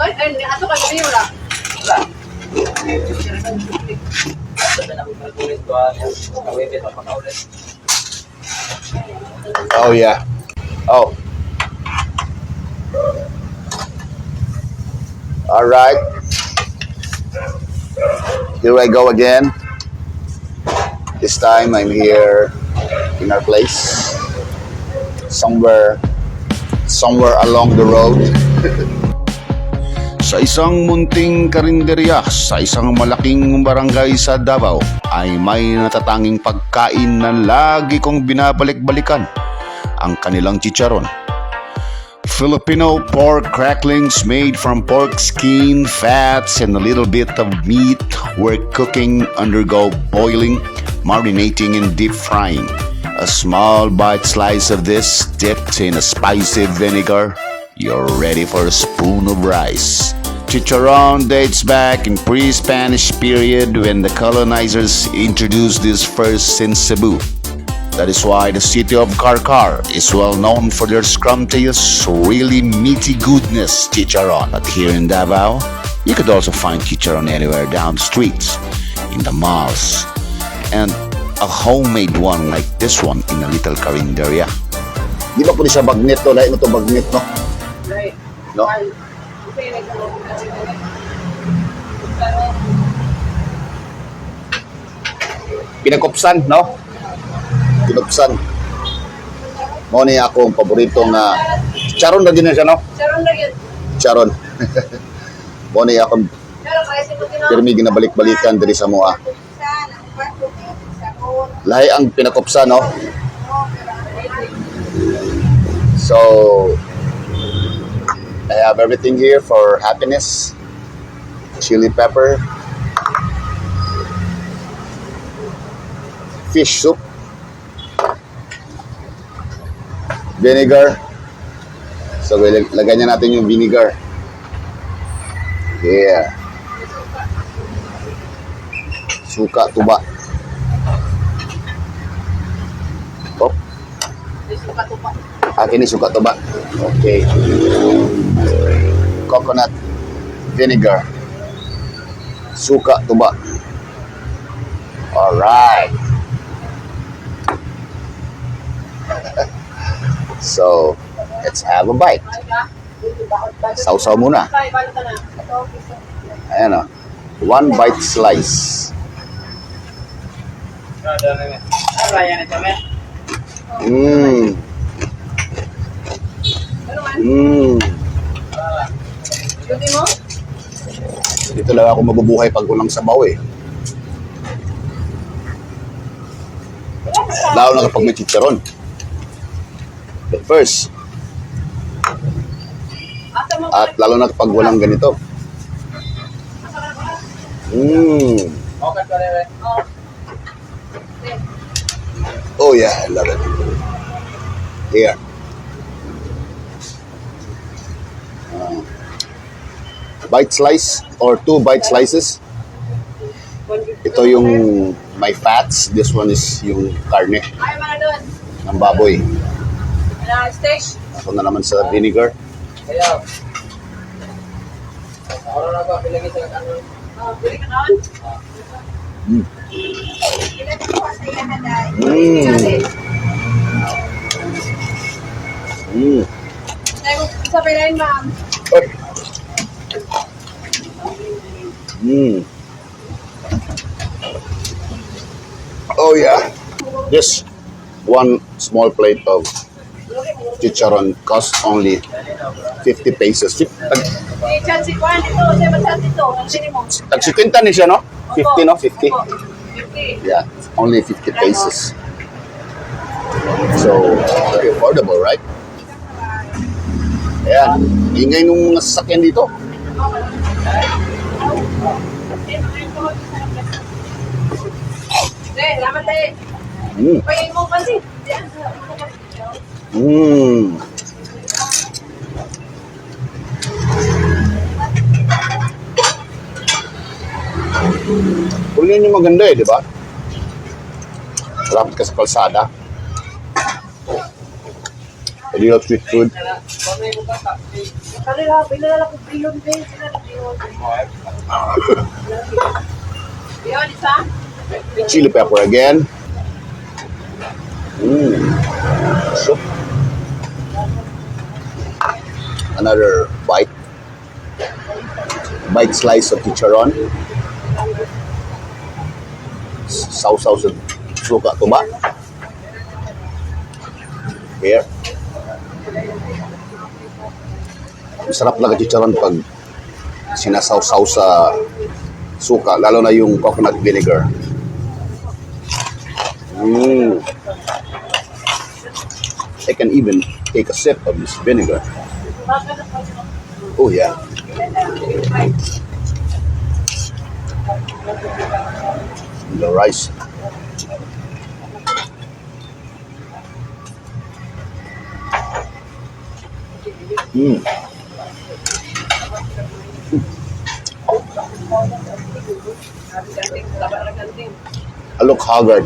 Ay, ay, ato ka gabi wala. Wala. Oh, yeah. Oh. All right. Here I go again. This time I'm here in our place. Somewhere, somewhere along the road. Sa isang munting karinderya sa isang malaking barangay sa Davao ay may natatanging pagkain na lagi kong binabalik-balikan ang kanilang chicharon. Filipino pork cracklings made from pork skin, fats, and a little bit of meat were cooking undergo boiling, marinating, and deep frying. A small bite slice of this dipped in a spicy vinegar. You're ready for a spoon of rice. Chicharron dates back in pre-Spanish period when the colonizers introduced this first in Cebu. That is why the city of Karkar is well known for their scrumptious, really meaty goodness chicharron. But here in Davao, you could also find chicharron anywhere down the streets, in the malls, and a homemade one like this one in a little carinderia. Di ba po siya bagnet to? Lahat mo to bagnet, no? Right. No? Pinakupsan, no? Pinakupsan. Mo ni akong paborito nga charon na din na siya, no? Sharon na yun. Charon. Mo ni akong pirmi ginabalik-balikan diri sa moa. Lahi ang pinakupsan, no? So, I have everything here for happiness. Chili pepper. Fish soup. Vinegar. So, lag- lagyan niya natin yung vinegar. Yeah. Suka, tuba. Oh, Suka-tupa. Akin ni suka tuba. Okay. Coconut vinegar. Suka tuba. Alright. so, let's have a bite. Sausaw muna. Kaya, balo ka na. Ayan o. One bite slice. Ada na nga. Ano yan ito, men? Mmm. Duty mo? Dito lang ako mabubuhay pag walang sabaw eh. Lalo na kapag may chicharon. But first, at lalo na kapag walang ganito. Mmm. Oh. Oh yeah, I love it. Here. Bite slice or two bite slices. Ito yung my fats. This one is yung karne ng baboy. Ako na naman sa vinegar. Noon. Mm. Natin. Mm. Pa rin, ma'am. Oy. Mm. Oh yeah. This one small plate of chicharon cost only 50 pesos. Chat si Juan, ito. Siya ba ito? Ang sini tag 50 ni siya, no? 50, no? 50. 50. Yeah, only 50 pesos. So, very affordable, right? Ayan, ingay nung mga sasakyan dito. Mm. Mm. Kunin yung maganda eh, di ba? Malapit ka sa kalsada. A little street food. Kanila, pinala ko bilyon din. Chili pepper again. Mm. Soup. Another bite. Bite slice of chicharon. Sausaw sa suka tuba. Here. Masarap lang ang chicharon pag sinasawsaw sa suka, lalo na yung coconut vinegar. Mm. I can even take a sip of this vinegar. Oh yeah. The rice. Mm. I look haggard.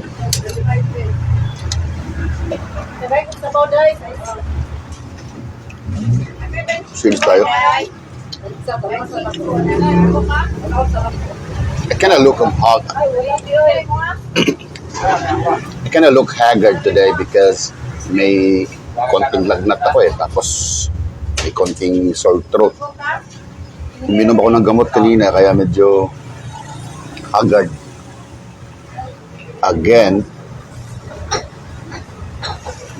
Sales tayo. I kind of look hag- Ay, wala bilyon. I kind of look haggard today because may konting lagnat ako eh. Tapos may konting sore throat. Uminom ako ng gamot kanina kaya medyo haggard. Again.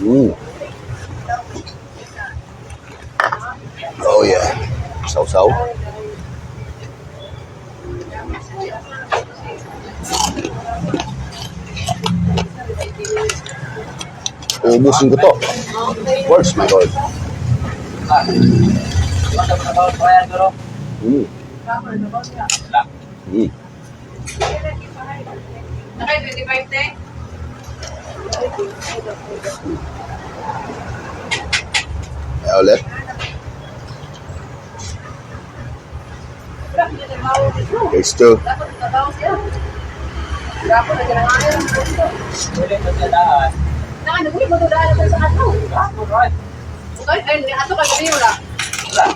Mm. Oh yeah. Sausaw. Uubusin ko to. Course, my lord. Mm. Mm. Nakay 25 te? Kaya ulit. Wala, hindi na mao dito. Case 2. Dapat trabaho siya. Dapat na ganang ayaw. Ulit mo siya daan. Na, naguli mo doon daan sa ato. Ako right. Okay, ay, ni ato ka gabi wala. Wala.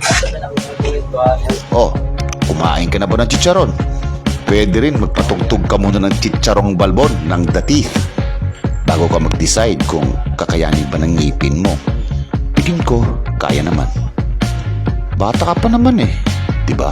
Ito na lang ulit ko. Oh, kumain ka na ba ng chicharon? Pwede rin magpatugtog ka muna ng chicharong balbon ng teeth bago ka mag-decide kung kakayanin ba ng ngipin mo. Tingin ko, kaya naman. Bata ka pa naman eh, di ba?